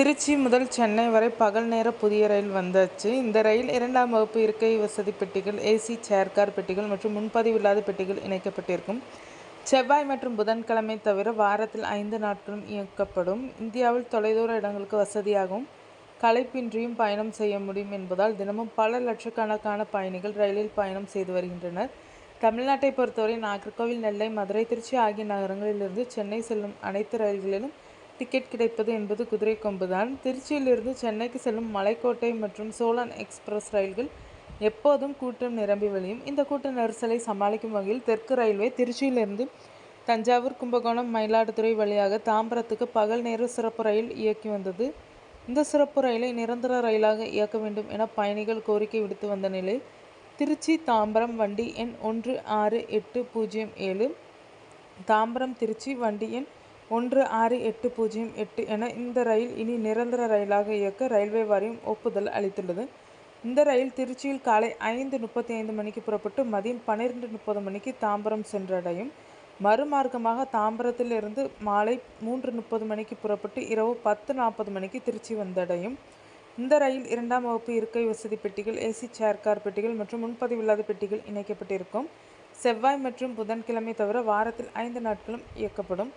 திருச்சி முதல் சென்னை வரை பகல் நேர புதிய ரயில் வந்தாச்சு. இந்த ரயில் இரண்டாம் வகுப்பு இருக்கை வசதி பெட்டிகள் ஏசி சேர் கார் பெட்டிகள் மற்றும் முன்பதிவு இல்லாத பெட்டிகள் இணைக்கப்பட்டிருக்கும். செவ்வாய் மற்றும் புதன்கிழமை தவிர வாரத்தில் ஐந்து நாட்களும் இயக்கப்படும். இந்தியாவில் தொலைதூர இடங்களுக்கு வசதியாகவும் களைப்பின்றியும் பயணம் செய்ய முடியும் என்பதால் தினமும் பல லட்சக்கணக்கான பயணிகள் ரயிலில் பயணம் செய்து வருகின்றனர். தமிழ்நாட்டை பொறுத்தவரை நாகர்கோவில் நெல்லை மதுரை திருச்சி ஆகிய நகரங்களிலிருந்து சென்னை செல்லும் அனைத்து ரயில்களிலும் டிக்கெட் கிடைப்பது என்பது குதிரை கொம்புதான். திருச்சியிலிருந்து சென்னைக்கு செல்லும் மலைக்கோட்டை மற்றும் சோழன் எக்ஸ்பிரஸ் ரயில்கள் எப்போதும் கூட்டம் நிரம்பி வழியும். இந்த கூட்ட நெரிசலை சமாளிக்கும் வகையில் தெற்கு ரயில்வே திருச்சியிலிருந்து தஞ்சாவூர் கும்பகோணம் மயிலாடுதுறை வழியாக தாம்பரத்துக்கு பகல் நேர சிறப்பு ரயில் இயக்கி வந்தது. இந்த சிறப்பு ரயிலை நிரந்தர ரயிலாக இயக்க வேண்டும் என பயணிகள் கோரிக்கை விடுத்து வந்த நிலையில் திருச்சி தாம்பரம் வண்டி எண் ஒன்று ஆறு எட்டு பூஜ்ஜியம் ஏழு. தாம்பரம் திருச்சி வண்டி எண் ஒன்று ஆறு எட்டு பூஜ்ஜியம் எட்டு என இந்த ரயில் இனி நிரந்தர ரயிலாக இயக்க ரயில்வே வாரியம் ஒப்புதல் அளித்துள்ளது. இந்த ரயில் திருச்சியில் காலை ஐந்து முப்பத்தி ஐந்து மணிக்கு புறப்பட்டு மதியம் பன்னிரெண்டு முப்பது மணிக்கு தாம்பரம் சென்றடையும். மறுமார்க்கமாக தாம்பரத்திலிருந்து மாலை மூன்று முப்பது மணிக்கு புறப்பட்டு இரவு பத்து நாற்பது மணிக்கு திருச்சி வந்தடையும். இந்த ரயில் இரண்டாம் வகுப்பு இருக்கை வசதி பெட்டிகள் ஏசி சேர் கார் பெட்டிகள் மற்றும் முன்பதிவில்லாத பெட்டிகள் இணைக்கப்பட்டிருக்கும். செவ்வாய் மற்றும் புதன்கிழமை தவிர வாரத்தில் ஐந்து நாட்களும் இயக்கப்படும்.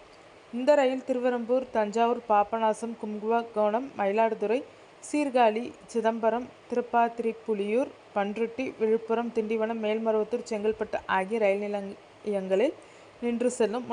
இந்த ரயில் திருவெரும்பூர் தஞ்சாவூர் பாபநாசம் கும்பகோணம் மயிலாடுதுறை சீர்காழி சிதம்பரம் திருப்பாதிரிப்புலியூர் பன்ருட்டி விழுப்புரம் திண்டிவனம் மேல்மருவத்தூர் செங்கல்பட்டு ஆகிய ரயில் நிலையங்களில் நின்று செல்லும்